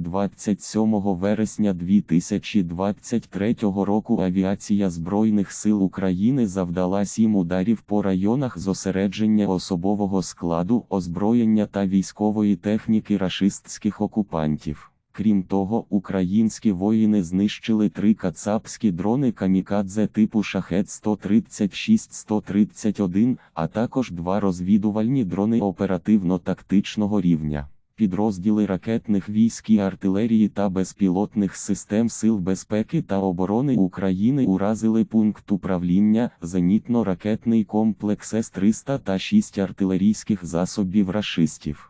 27 вересня 2023 року авіація Збройних сил України завдала сім ударів по районах зосередження особового складу, озброєння та військової техніки рашистських окупантів. Крім того, українські воїни знищили три кацапські дрони камікадзе типу шахет 136-131, а також два розвідувальні дрони оперативно-тактичного рівня. Підрозділи ракетних військ і артилерії та безпілотних систем Сил безпеки та оборони України уразили пункт управління, зенітно-ракетний комплекс С-300 та шість артилерійських засобів рашистів.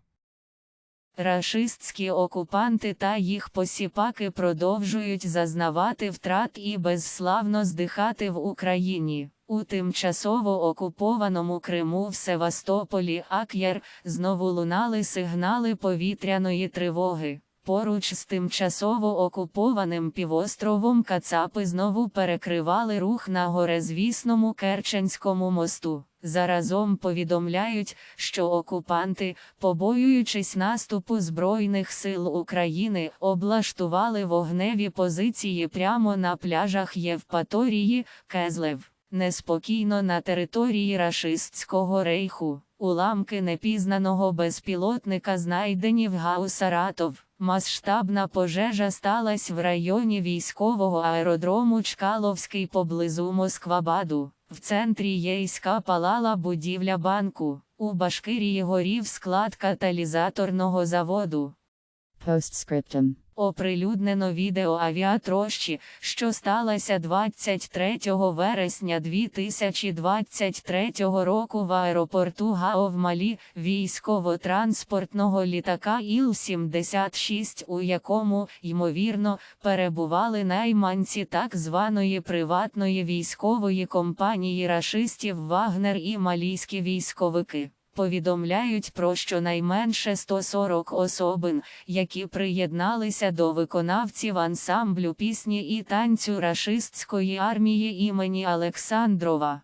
Рашистські окупанти та їх посіпаки продовжують зазнавати втрат і безславно здихати в Україні. У тимчасово окупованому Криму в Севастополі Ак'яр знову лунали сигнали повітряної тривоги. Поруч з тимчасово окупованим півостровом Кацапи знову перекривали рух на горезвісному Керченському мосту. Заразом повідомляють, що окупанти, побоюючись наступу Збройних сил України, облаштували вогневі позиції прямо на пляжах Євпаторії, Кезлев. Неспокійно на території рашистського рейху. Уламки непізнаного безпілотника знайдені в Гау-Саратов. Масштабна пожежа сталася в районі військового аеродрому Чкаловський поблизу Москвабаду. В центрі Єйська палала будівля банку. У Башкирії горів склад каталізаторного заводу. Postscriptum. Оприлюднено відео авіатрощі, що сталося 23 вересня 2023 року в аеропорту Гао в Малі військово-транспортного літака Іл-76, у якому, ймовірно, перебували найманці так званої приватної військової компанії рашистів Вагнер і малійські військовики. Повідомляють про щонайменше 140 особин, які приєдналися до виконавців ансамблю пісні і танцю рашистської армії імені Олександрова.